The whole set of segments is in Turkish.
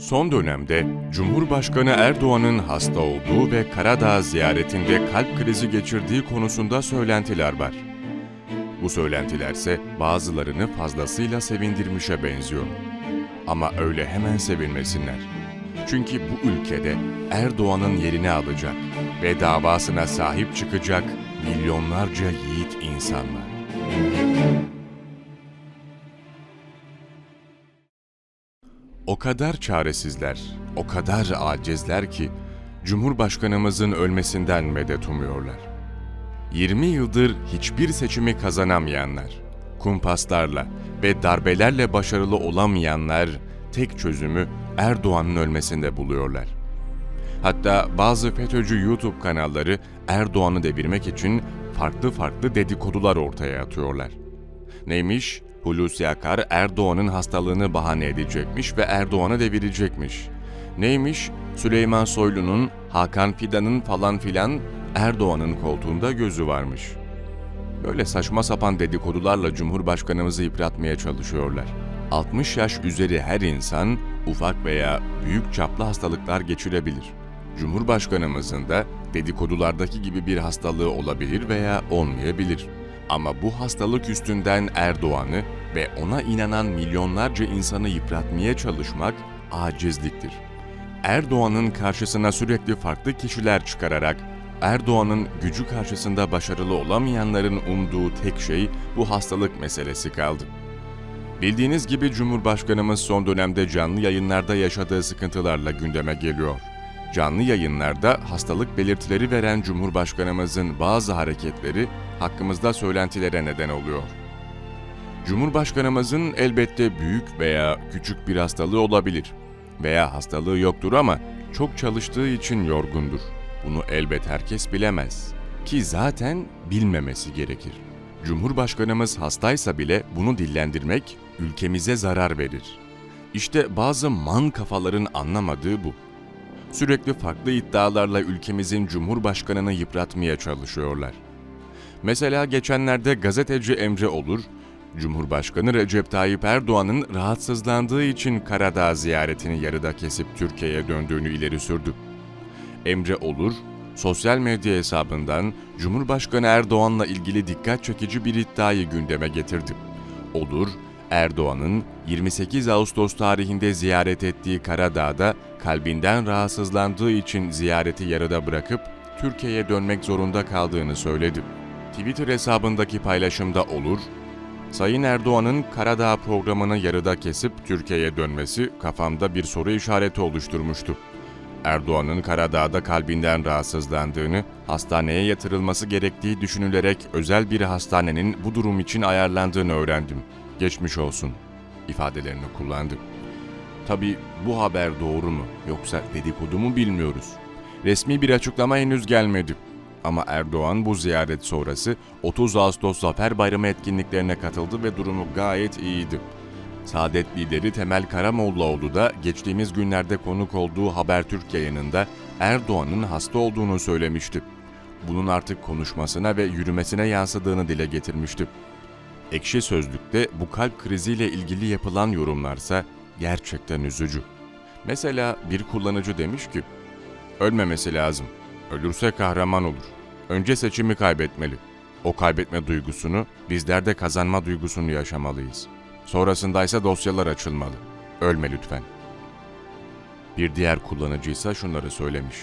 Son dönemde Cumhurbaşkanı Erdoğan'ın hasta olduğu ve Karadağ ziyaretinde kalp krizi geçirdiği konusunda söylentiler var. Bu söylentilerse bazılarını fazlasıyla sevindirmişe benziyor. Ama öyle hemen sevinmesinler. Çünkü bu ülkede Erdoğan'ın yerini alacak ve davasına sahip çıkacak milyonlarca yiğit insan var. O kadar çaresizler, o kadar acizler ki Cumhurbaşkanımızın ölmesinden medet umuyorlar. 20 yıldır hiçbir seçimi kazanamayanlar, kumpaslarla ve darbelerle başarılı olamayanlar tek çözümü Erdoğan'ın ölmesinde buluyorlar. Hatta bazı FETÖ'cü YouTube kanalları Erdoğan'ı devirmek için farklı farklı dedikodular ortaya atıyorlar. Neymiş? Hulusi Akar Erdoğan'ın hastalığını bahane edecekmiş ve Erdoğan'ı devirecekmiş. Neymiş? Süleyman Soylu'nun, Hakan Fidan'ın falan filan Erdoğan'ın koltuğunda gözü varmış. Böyle saçma sapan dedikodularla Cumhurbaşkanımızı yıpratmaya çalışıyorlar. 60 yaş üzeri her insan ufak veya büyük çaplı hastalıklar geçirebilir. Cumhurbaşkanımızın da dedikodulardaki gibi bir hastalığı olabilir veya olmayabilir. Ama bu hastalık üstünden Erdoğan'ı ve ona inanan milyonlarca insanı yıpratmaya çalışmak acizliktir. Erdoğan'ın karşısına sürekli farklı kişiler çıkararak Erdoğan'ın gücü karşısında başarılı olamayanların umduğu tek şey bu hastalık meselesi kaldı. Bildiğiniz gibi Cumhurbaşkanımız son dönemde canlı yayınlarda yaşadığı sıkıntılarla gündeme geliyor. Canlı yayınlarda hastalık belirtileri veren Cumhurbaşkanımızın bazı hareketleri hakkımızda söylentilere neden oluyor. Cumhurbaşkanımızın elbette büyük veya küçük bir hastalığı olabilir veya hastalığı yoktur ama çok çalıştığı için yorgundur. Bunu elbet herkes bilemez ki zaten bilmemesi gerekir. Cumhurbaşkanımız hastaysa bile bunu dillendirmek ülkemize zarar verir. İşte bazı man kafaların anlamadığı bu. Sürekli farklı iddialarla ülkemizin cumhurbaşkanını yıpratmaya çalışıyorlar. Mesela geçenlerde gazeteci Emre Olur, Cumhurbaşkanı Recep Tayyip Erdoğan'ın rahatsızlandığı için Karadağ ziyaretini yarıda kesip Türkiye'ye döndüğünü ileri sürdü. Emre Olur, sosyal medya hesabından Cumhurbaşkanı Erdoğan'la ilgili dikkat çekici bir iddiayı gündeme getirdi. Olur, Erdoğan'ın 28 Ağustos tarihinde ziyaret ettiği Karadağ'da kalbinden rahatsızlandığı için ziyareti yarıda bırakıp Türkiye'ye dönmek zorunda kaldığını söyledi. Twitter hesabındaki paylaşımda Olur, Sayın Erdoğan'ın Karadağ programını yarıda kesip Türkiye'ye dönmesi kafamda bir soru işareti oluşturmuştu. Erdoğan'ın Karadağ'da kalbinden rahatsızlandığını, hastaneye yatırılması gerektiği düşünülerek özel bir hastanenin bu durum için ayarlandığını öğrendim. Geçmiş olsun ifadelerini kullandı. Tabi bu haber doğru mu yoksa dedikodu mu bilmiyoruz. Resmi bir açıklama henüz gelmedi. Ama Erdoğan bu ziyaret sonrası 30 Ağustos Zafer Bayramı etkinliklerine katıldı ve durumu gayet iyiydi. Saadet lideri Temel Karamollaoğlu da geçtiğimiz günlerde konuk olduğu Habertürk yayınında Erdoğan'ın hasta olduğunu söylemişti. Bunun artık konuşmasına ve yürümesine yansıdığını dile getirmişti. Ekşi Sözlük'te bu kalp kriziyle ilgili yapılan yorumlarsa gerçekten üzücü. Mesela bir kullanıcı demiş ki, ölmemesi lazım. Ölürse kahraman olur. Önce seçimi kaybetmeli. O kaybetme duygusunu, bizler de kazanma duygusunu yaşamalıyız. Sonrasındaysa dosyalar açılmalı. Ölme lütfen. Bir diğer kullanıcıysa şunları söylemiş.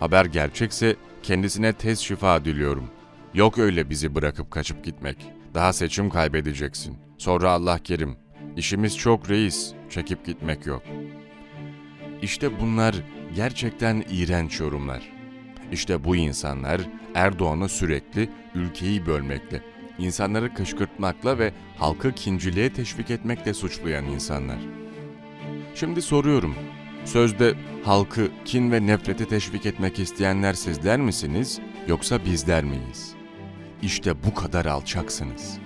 Haber gerçekse kendisine tez şifa diliyorum. Yok öyle bizi bırakıp kaçıp gitmek. Daha seçim kaybedeceksin. Sonra Allah kerim. İşimiz çok reis. Çekip gitmek yok. İşte bunlar gerçekten iğrenç yorumlar. İşte bu insanlar Erdoğan'ı sürekli ülkeyi bölmekle, insanları kışkırtmakla ve halkı kinciliğe teşvik etmekle suçlayan insanlar. Şimdi soruyorum, sözde halkı kin ve nefrete teşvik etmek isteyenler sizler misiniz yoksa bizler miyiz? İşte bu kadar alçaksınız.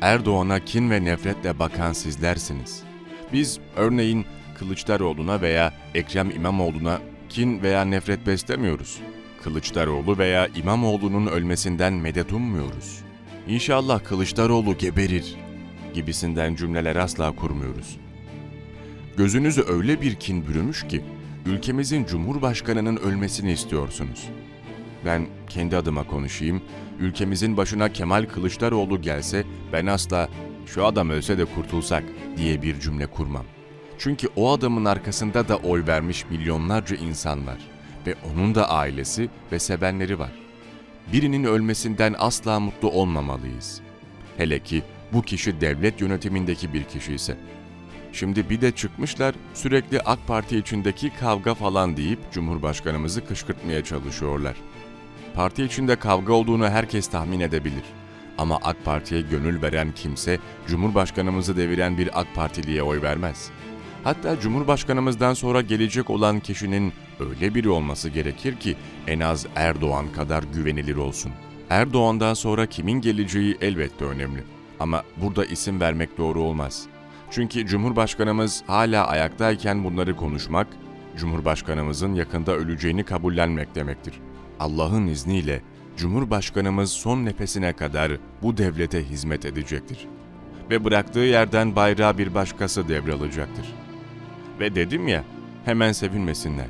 Erdoğan'a kin ve nefretle bakan sizlersiniz. Biz örneğin Kılıçdaroğlu'na veya Ekrem İmamoğlu'na kin veya nefret beslemiyoruz. Kılıçdaroğlu veya İmamoğlu'nun ölmesinden medet ummuyoruz. İnşallah Kılıçdaroğlu geberir gibisinden cümleler asla kurmuyoruz. Gözünüzü öyle bir kin bürümüş ki ülkemizin cumhurbaşkanının ölmesini istiyorsunuz. Ben kendi adıma konuşayım. Ülkemizin başına Kemal Kılıçdaroğlu gelse ben asla şu adam ölse de kurtulsak diye bir cümle kurmam. Çünkü o adamın arkasında da oy vermiş milyonlarca insan var ve onun da ailesi ve sevenleri var. Birinin ölmesinden asla mutlu olmamalıyız. Hele ki bu kişi devlet yönetimindeki bir kişi ise. Şimdi bir de çıkmışlar sürekli AK Parti içindeki kavga falan deyip Cumhurbaşkanımızı kışkırtmaya çalışıyorlar. Parti içinde kavga olduğunu herkes tahmin edebilir. Ama AK Parti'ye gönül veren kimse Cumhurbaşkanımızı deviren bir AK Partiliye oy vermez. Hatta Cumhurbaşkanımızdan sonra gelecek olan kişinin öyle biri olması gerekir ki en az Erdoğan kadar güvenilir olsun. Erdoğan'dan sonra kimin geleceği elbette önemli. Ama burada isim vermek doğru olmaz. Çünkü Cumhurbaşkanımız hala ayaktayken bunları konuşmak, Cumhurbaşkanımızın yakında öleceğini kabullenmek demektir. Allah'ın izniyle Cumhurbaşkanımız son nefesine kadar bu devlete hizmet edecektir. Ve bıraktığı yerden bayrağı bir başkası devralacaktır. Ve dedim ya, hemen sevinmesinler.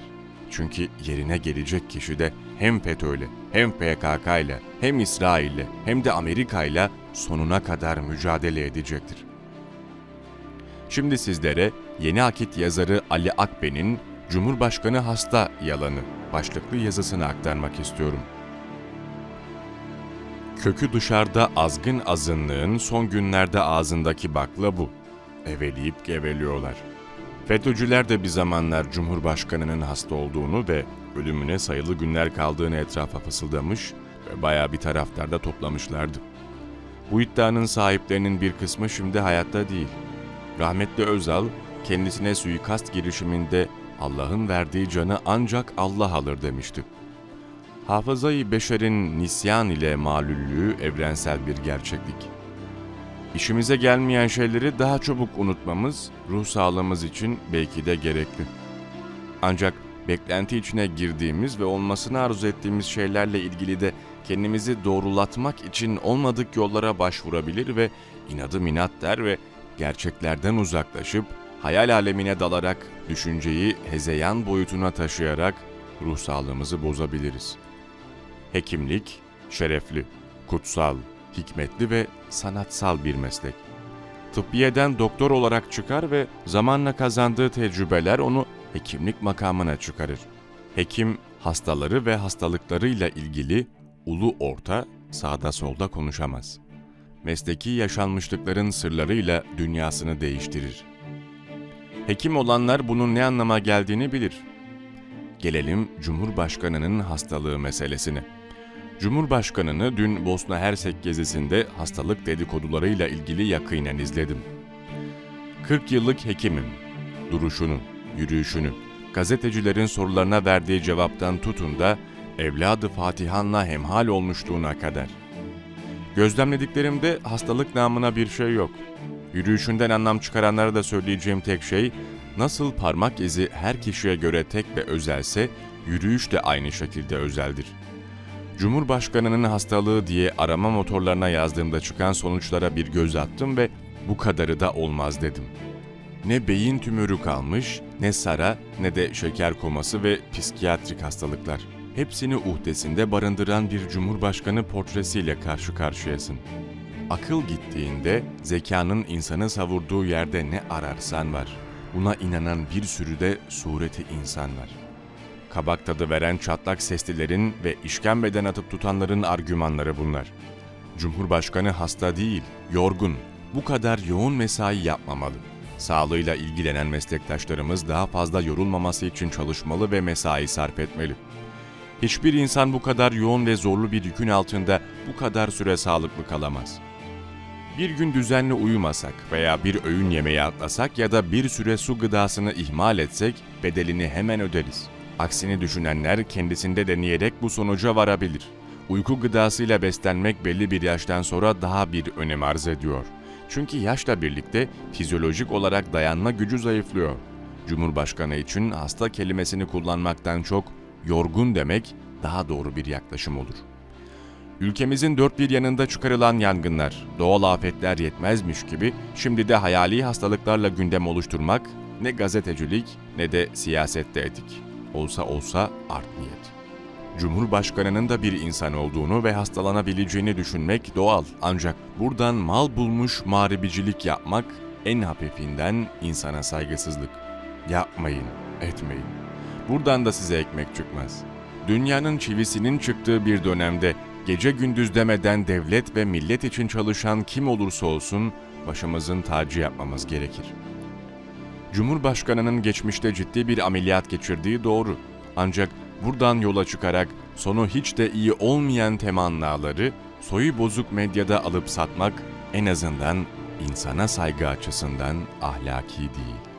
Çünkü yerine gelecek kişi de hem FETÖ'yle, hem PKK'yla, hem İsrail'le, hem de Amerika'yla sonuna kadar mücadele edecektir. Şimdi sizlere Yeni Akit yazarı Ali Akben'in Cumhurbaşkanı hasta yalanı başlıklı yazısını aktarmak istiyorum. Kökü dışarıda azgın azınlığın son günlerde ağzındaki bakla bu. Eveleyip geveliyorlar. FETÖ'cüler de bir zamanlar Cumhurbaşkanının hasta olduğunu ve ölümüne sayılı günler kaldığını etrafa fısıldamış ve bayağı bir taraftarda toplamışlardı. Bu iddianın sahiplerinin bir kısmı şimdi hayatta değil. Rahmetli Özal kendisine suikast girişiminde Allah'ın verdiği canı ancak Allah alır demişti. Hafızayı beşerin nisyan ile malüllüğü evrensel bir gerçeklik. İşimize gelmeyen şeyleri daha çabuk unutmamız ruh sağlığımız için belki de gerekli. Ancak beklenti içine girdiğimiz ve olmasını arzu ettiğimiz şeylerle ilgili de kendimizi doğrulatmak için olmadık yollara başvurabilir ve inadı inat der ve gerçeklerden uzaklaşıp hayal alemine dalarak düşünceyi hezeyan boyutuna taşıyarak ruh sağlığımızı bozabiliriz. Hekimlik şerefli, kutsal, hikmetli ve sanatsal bir meslek. Tıbbiyeden doktor olarak çıkar ve zamanla kazandığı tecrübeler onu hekimlik makamına çıkarır. Hekim hastaları ve hastalıklarıyla ilgili ulu orta sağda solda konuşamaz. Mesleki yaşanmışlıkların sırlarıyla dünyasını değiştirir. Hekim olanlar bunun ne anlama geldiğini bilir. Gelelim Cumhurbaşkanının hastalığı meselesine. Cumhurbaşkanını dün Bosna Hersek gezisinde hastalık dedikodularıyla ilgili yakinen izledim. 40 yıllık hekimim. Duruşunu, yürüyüşünü, gazetecilerin sorularına verdiği cevaptan tutun da evladı Fatihan'la hemhal olmuşluğuna kadar. Gözlemlediklerimde hastalık namına bir şey yok. Yürüyüşünden anlam çıkaranlara da söyleyeceğim tek şey, nasıl parmak izi her kişiye göre tek ve özelse, yürüyüş de aynı şekilde özeldir. Cumhurbaşkanının hastalığı diye arama motorlarına yazdığımda çıkan sonuçlara bir göz attım ve bu kadarı da olmaz dedim. Ne beyin tümörü kalmış, ne sara, ne de şeker koması ve psikiyatrik hastalıklar. Hepsini uhdesinde barındıran bir cumhurbaşkanı portresiyle karşı karşıyasın. Akıl gittiğinde zekanın insanı savurduğu yerde ne ararsan var. Buna inanan bir sürü de sureti insan var. Kabak tadı veren çatlak seslilerin ve işkembeden atıp tutanların argümanları bunlar. Cumhurbaşkanı hasta değil, yorgun. Bu kadar yoğun mesai yapmamalı. Sağlığıyla ilgilenen meslektaşlarımız daha fazla yorulmaması için çalışmalı ve mesai sarf etmeli. Hiçbir insan bu kadar yoğun ve zorlu bir yükün altında bu kadar süre sağlıklı kalamaz. Bir gün düzenli uyumasak veya bir öğün yemeği atlasak ya da bir süre su gıdasını ihmal etsek bedelini hemen öderiz. Aksini düşünenler kendisinde deneyerek bu sonuca varabilir. Uyku gıdasıyla beslenmek belli bir yaştan sonra daha bir önem arz ediyor. Çünkü yaşla birlikte fizyolojik olarak dayanma gücü zayıflıyor. Cumhurbaşkanı için hasta kelimesini kullanmaktan çok yorgun demek daha doğru bir yaklaşım olur. Ülkemizin dört bir yanında çıkarılan yangınlar, doğal afetler yetmezmiş gibi şimdi de hayali hastalıklarla gündem oluşturmak Ne gazetecilik ne de siyasette etik. Olsa olsa art niyet. Cumhurbaşkanının da bir insan olduğunu ve hastalanabileceğini düşünmek doğal. Ancak buradan mal bulmuş mağribicilik yapmak en hafifinden insana saygısızlık. Yapmayın, etmeyin. Buradan da size ekmek çıkmaz. Dünyanın çivisinin çıktığı bir dönemde gece gündüz demeden devlet ve millet için çalışan kim olursa olsun başımızın tacı yapmamız gerekir. Cumhurbaşkanının geçmişte ciddi bir ameliyat geçirdiği doğru. Ancak buradan yola çıkarak sonu hiç de iyi olmayan temannaları soyu bozuk medyada alıp satmak en azından insana saygı açısından ahlaki değil.